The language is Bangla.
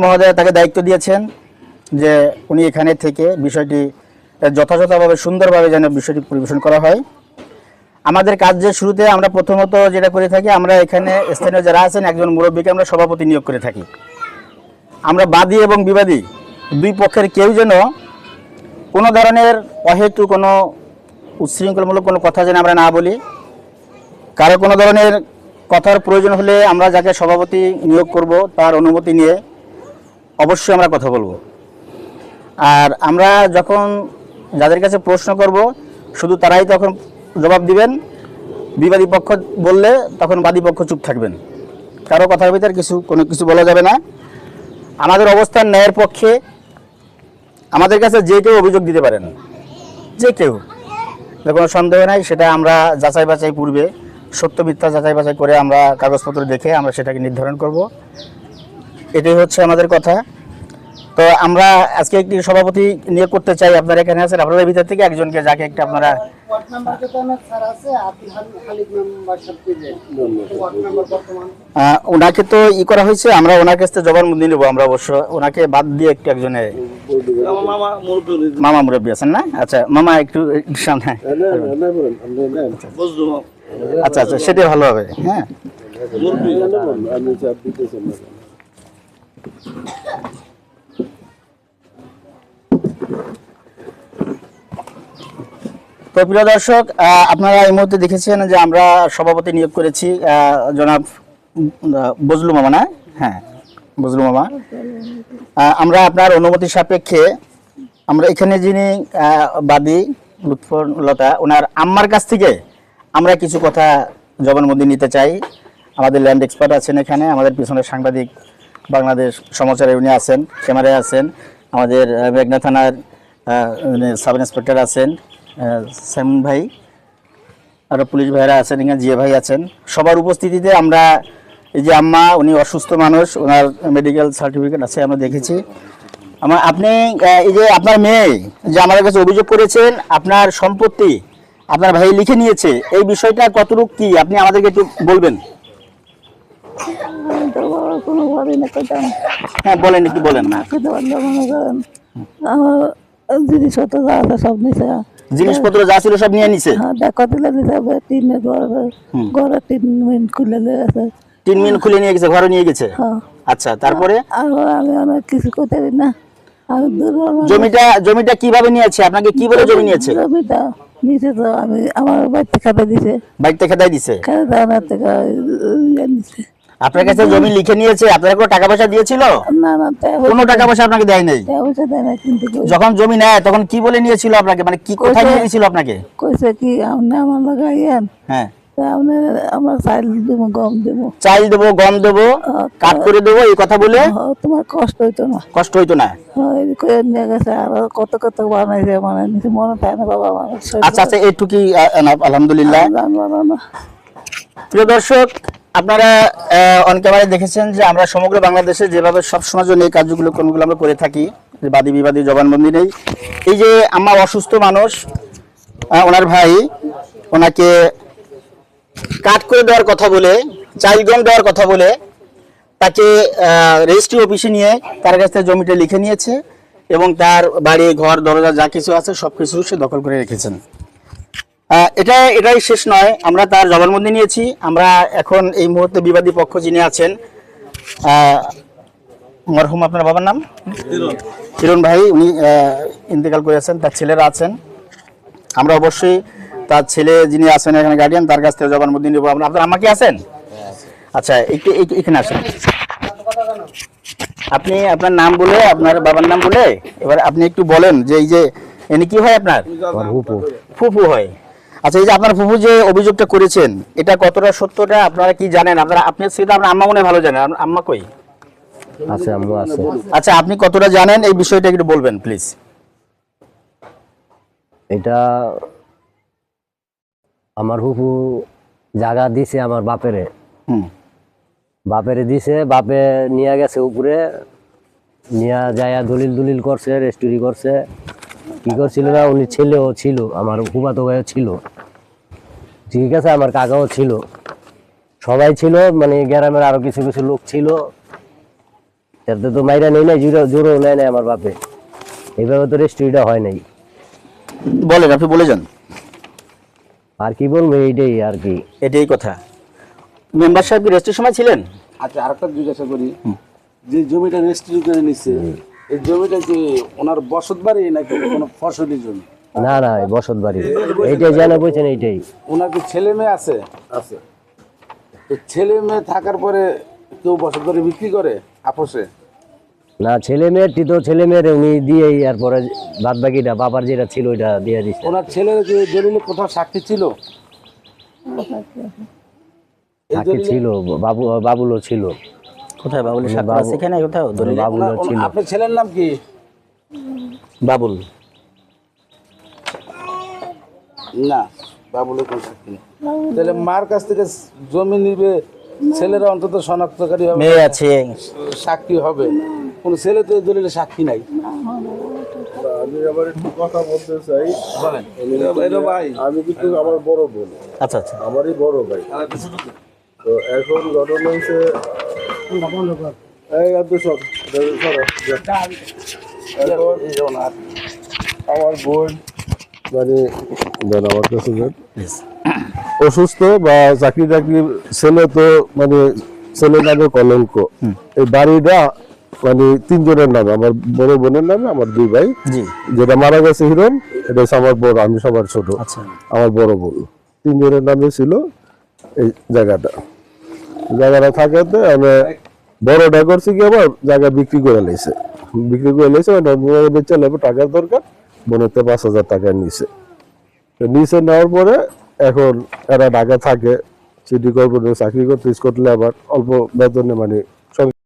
মহোদয় তাকে দায়িত্ব দিয়েছেন যে উনি এখানে থেকে বিষয়টি যথাযথভাবে, সুন্দরভাবে যেন বিষয়টি পরিবেশন করা হয়। আমাদের কাজের শুরুতে আমরা প্রথমত যেটা করে থাকি, আমরা এখানে স্থানীয় যারা আছেন, একজন মুরব্বীকে আমরা সভাপতি নিয়োগ করে থাকি। আমরা বাদী এবং বিবাদী, দুই পক্ষের কেউ যেন কোনো ধরনের অহেতু, কোনো উচ্ছৃঙ্খলমূলক কোনো কথা যেন আমরা না বলি। কারও কোনো ধরনের কথার প্রয়োজন হলে আমরা যাকে সভাপতি নিয়োগ করব তার অনুমতি নিয়ে অবশ্যই আমরা কথা বলব। আর আমরা যখন যাদের কাছে প্রশ্ন করব, শুধু তারাই তখন জবাব দিবেন। বিবাদী পক্ষ বললে তখন বাদী পক্ষ চুপ থাকবেন। কারও কথার ভিতরে কিছু, কোনো কিছু বলা যাবে না। আমাদের অবস্থান ন্যায়ের পক্ষে। আমাদের কাছে যে কেউ অভিযোগ দিতে পারেন। যে কেউ। কোনো সন্দেহ নাই, সেটা আমরা যাচাই বাছাই পূর্বে, সত্য মিথ্যা যাচাই বাছাই করে আমরা কাগজপত্র দেখে আমরা সেটাকে নির্ধারণ করব। এটাই হচ্ছে আমাদের কথা। তো আমরা আজকে একটি সভাপতি নিয়োগ করতে চাই, আপনারা এখানে আছেন, আপনাদের ভিতর থেকে একজনকে, যাকে একটা আপনারা ওনাকে তো ই করা হয়েছে, আমরা ওনার কাছ থেকে জবানবন্দি নেব আমরা অবশ্য। ওনাকে বাদ দিয়ে একটু একজনে মামা মুরব্বী আছেন না? আচ্ছা মামা একটু আচ্ছা আচ্ছা সেটাই ভালো হবে হ্যাঁ। তো প্রিয় দর্শক আপনারা এই মুহূর্তে দেখেছেন যে আমরা সভাপতি নিয়োগ করেছি জনাব বজলু মামা না? হ্যাঁ বজলু মামা। আমরা আপনার অনুমতি সাপেক্ষে, আমরা এখানে যিনি বাদী লুৎফরলতা ওনার আম্মার কাছ থেকে আমরা কিছু কথা জবানবন্দি নিতে চাই। আমাদের ল্যান্ড এক্সপার্ট আছেন এখানে, আমাদের পিছনে সাংবাদিক বাংলাদেশ সমাচারে উনি আছেন ক্যামেরায় আছেন আমাদের মেঘনা থানার সাব ইন্সপেক্টর আছেন আহ, স্যামুন ভাই আরও পুলিশ ভাইরা আছেন এখানে জিএ ভাই আছেন। সবার উপস্থিতিতে আমরা এই যে আম্মা উনি অসুস্থ মানুষ ওনার মেডিকেল সার্টিফিকেট আছে আমরা দেখেছি। আমার আপনি এই যে আপনার মেয়ে যে আমাদের কাছে অভিযোগ করেছেন আপনার সম্পত্তি আপনার ভাই লিখে নিয়েছে এই বিষয়টা কতটুকু কি? আপনি আমাদেরকে একটু বলবেন। কোনো না হ্যাঁ বলেন একটু বলেন না। খেতে পারলে মনে করেন আমার জিনিসপত্র যা আছে সব জিনিসপত্র যা ছিল সব নিয়ে নিছে? হ্যাঁ দেখা দিলে নিতে হবে টিনের ঘর ঘরে টিন মিন খুলে লেগেছে তিন মিন খুলে নিয়ে গেছে ঘরে নিয়ে গেছে? হ্যাঁ। আচ্ছা তারপরে? আর আমি অনেক কিছু করতে পারি না। জমিটা জমিটা কীভাবে নিয়েছে? আপনাকে কি বলে জমি নিয়েছে? জমিটা নিচে তো আমি আমার বাড়িতে খেতে দিছে। বাড়িতে খেদাই দিছে? খেতে থেকে নিছে। আপনার কাছে জমি লিখে নিয়েছে আপনার কোনো টাকা পয়সা দিয়েছিল? না না কোনো টাকা পয়সা আপনাকে দেয় নাই? যখন জমি নেয় তখন কি বলে নিয়েছিল আপনাকে? মানে কি কোথায় নিয়ে আপনাকে? কইছে কি আপনি আমার লাগাইয়েন হ্যাঁ। আপনি আমার চাইল দিব গম দিব। চাল দেবো গম দেবো কাট করে দেবো এই কথা বলে? তোমার কষ্ট হইতো না। কষ্ট হইতো না। কত কত বানাইছে মানে মনে থাকে না বাবা আচ্ছা আচ্ছা আহ, আলহামদুলিল্লাহ। প্রিয় দর্শক আপনারা অন ক্যামেরায় দেখেছেন যে আমরা সমগ্র বাংলাদেশে যেভাবে সবসময় জন্য এই কার্যগুলো, কর্মগুলো আমরা করে থাকি, যে বাদী বিবাদী জবানবন্দি নেই। এই যে আমার অসুস্থ মানুষ ওনার ভাই, ওনাকে কাট করে দেওয়ার কথা বলে চাইল গম দেওয়ার কথা বলে, তাকে রেজিস্ট্রি অফিসে নিয়ে তার কাছ থেকে জমিটা লিখে নিয়েছে এবং তার বাড়ি, ঘর, দরজা যা কিছু আছে সব কিছু সে দখল করে রেখেছেন। এটা এটাই শেষ নয়। আমরা তার জবানবন্দি নিয়েছি। আমরা এখন এই মুহূর্তে বিবাদী পক্ষ যিনি আছেন মরহুম আপনার বাবার নাম? কিরণ ভাই উনি ইন্তেকাল করেছেন তার ছেলেরা আছেন। আমরা অবশ্যই তার ছেলে যিনি আছেন এখানে গার্ডিয়ান তার কাছ থেকে জবানবন্দি নেব। আমরা আপনার আমাকে আছেন? আচ্ছা একটু এই- এখানে আসেন। আপনি আপনার নাম বলে আপনার বাবার নাম বলে এবার আপনি একটু বলেন যে এই যে এনে কি হয় আপনার? ফুফু হয়। আচ্ছা এই যে আপনার ফুফু যে অভিযোগটা করেছেন এটা কতটা সত্যটা আপনারা কি জানেন? আপনারা আপনি সেটা আপনার আম্মা মনে ভালো জানেন। আম্মা কই? আছে আম্মু আছে। আচ্ছা আপনি কতটা জানেন? এই বিষয়টা একটু বলবেন প্লিজ। এটা আমার হুপু জায়গা দিছে আমার বাপেরে। হুম। বাপেরে দিছে বাপে নিয়ে গেছে উপরে নিয়ে যায়া দলিল দলিল করছে রেস্টুরি করছে। কি করছিল না উনি ছেলেও ছিল আমার ফুফাতো ভাইও ছিল। ঠিক আছে আমার কাকাও ছিল। সবাই ছিল মানে গ্রামের আরও কিছু কিছু লোক ছিল। তাতে তো মাইরা নেই নাই জোরও জোরও নেয় নাই আমার বাপে। এইভাবে তো রেস্টুরিটা হয় নাই। বলেন আপনি বলে যান। আর কি বলব এইটাই আর কি। এটাই কথা। মেম্বার সাহেব কি রেস্টের সময় ছিলেন? আচ্ছা আরেকটা জিজ্ঞাসা করি। যে জমিটা রেজিস্ট্রি করে নিচ্ছে এই জমিটা কি ওনার বসত বাড়ি নাকি কোনো ফসলি জমি? না না বসত বাড়ি। এইটাই জানা বলছেন এইটাই। ওনার কি ছেলে মেয়ে আছে? আছে। তো ছেলে মেয়ে থাকার পরে কেউ বসত বাড়ি বিক্রি করে আপোষে? না ছেলে মেয়েরটি তো ছেলে মেয়ের উনি দিয়েই এরপরে বাদ বাকিটা বাবার যেটা ছিল ওইটা দিয়ে দিচ্ছে ওনার ছেলের কি দলিলে কোথাও সাক্ষী ছিল? সাক্ষী ছিল বাবু বাবুলও ছিল। কোথায় বাবুল সাক্ষর বাবু- আছে এখানে কোথাও? দলিলে? বাবুলও ছিল। আপনার ছেলের নাম কি? বাবুল। না বাবুলের কোনো সাক্ষী নেই। তাহলে মার কাছ থেকে জমি নিবে ছেলেরা অন্তত শনাক্তকারী হবে। মেয়ে আছে। সাক্ষী হবে। কোন ছেলে তো এই দলিলে সাক্ষী নাই। আমি আবার একটু কথা বলতে চাই। বলেন। এটা ভাই। আমি কিন্তু আমার বড় বোন। আচ্ছা আচ্ছা। আমারই বড় ভাই। তো এখন ঘটনা হচ্ছে এই আব্দুল সর সর আমার বোন মানে দেন আমার কাছে দেন। অসুস্থ বা চাকরি টাকরি ছেলে তো মানে ছেলে নামে কলঙ্ক। এই বাড়িটা মানে তিনজনের নামে আমার বড় বোনের নামে আমার দুই ভাই। যেটা মারা গেছে হিরণ এটা হচ্ছে আমার বড় আমি সবার ছোট। আচ্ছা। আমার বড় বোন। তিনজনের নামে ছিল এই জায়গাটা। জায়গাটা থাকাতে আমি বড়টা করছি কি আবার জায়গা বিক্রি করে নিয়েছে বিক্রি করে নিয়েছে ওটা বেচে লাগবে টাকার দরকার বোনেতে পাঁচ হাজার টাকা নিছে। তো নিচে নেওয়ার পরে এখন এরা ঢাকা থাকে, সিটি কর্পোরেশন চাকরি করতে, স্কটলে আবার অল্প বেতনে মানে